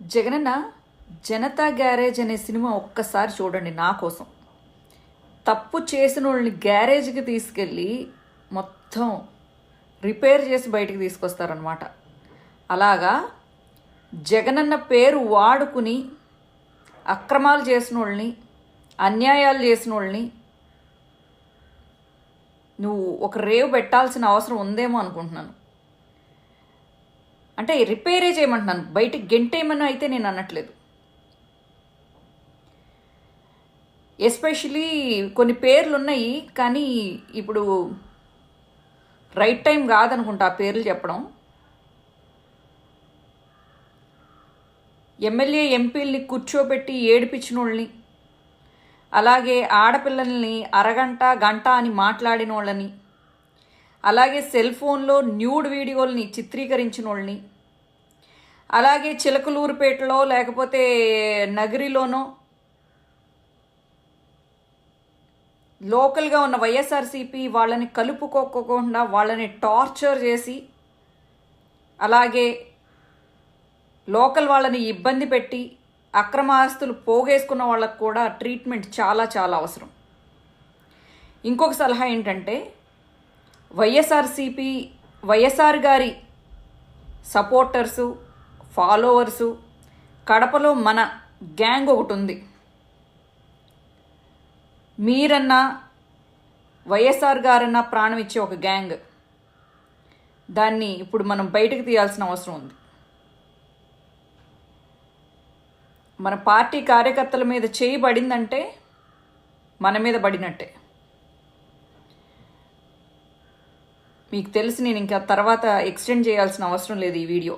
Jagananna Janata garage అనే cinema ఒక్కసారి చూడండి నా కోసం. తప్పు చేసిన వాళ్ళని గ్యారేజ్కి తీసుకెళ్ళి మొత్తం రిపేర్ చేసి బయటికి తీసుకొస్తారనమాట అలాగా జగనన్న పేరు వాడుకుని అక్రమాలు చేసిన వాళ్ళని అన్యాయాలు చేసిన వాళ్ళని నువ్వు ఒక రేవు పెట్టాల్సిన అవసరం ఉందేమో అనుకుంటున్నాను. అంటే రిపేరే చేయమంటున్నాను. బయటికి గెంటేయమని అయితే నేను అనట్లేదు. ఎస్పెషలీ కొన్ని పేర్లు ఉన్నాయి కానీ ఇప్పుడు రైట్ టైం కాదనుకుంటా ఆ పేర్లు చెప్పడం. ఎమ్మెల్యే ఎంపీల్ని కూర్చోబెట్టి ఏడిపించిన వాళ్ళని అలాగే ఆడపిల్లల్ని అరగంట గంట అని మాట్లాడిన వాళ్ళని అలాగే సెల్ ఫోన్లో న్యూడ్ వీడియోల్ని చిత్రీకరించిన వాళ్ళని అలాగే చిలకలూరుపేటలో లేకపోతే నగరిలోనో లోకల్గా ఉన్న వైఎస్ఆర్సీపీ వాళ్ళని కలుపుకోకుండా వాళ్ళని టార్చర్ చేసి అలాగే లోకల్ వాళ్ళని ఇబ్బంది పెట్టి అక్రమ ఆస్తులు పోగేసుకున్న వాళ్ళకు కూడా ట్రీట్మెంట్ చాలా చాలా అవసరం. ఇంకొక సలహా ఏంటంటే వైఎస్ఆర్సిపి వైఎస్ఆర్ గారి సపోర్టర్సు ఫాలోవర్సు కడపలో మన గ్యాంగ్ ఒకటి ఉంది. మీరన్నా వైఎస్ఆర్ గారన్నా ప్రాణం ఇచ్చే ఒక గ్యాంగ్. దాన్ని ఇప్పుడు మనం బయటకు తీయాల్సిన అవసరం ఉంది. మన పార్టీ కార్యకర్తల మీద చేయబడిందంటే మన మీద పడినట్టే. మీకు తెలిసి నేను ఇంకా తర్వాత ఎక్స్టెండ్ చేయాల్సిన అవసరం లేదు ఈ వీడియో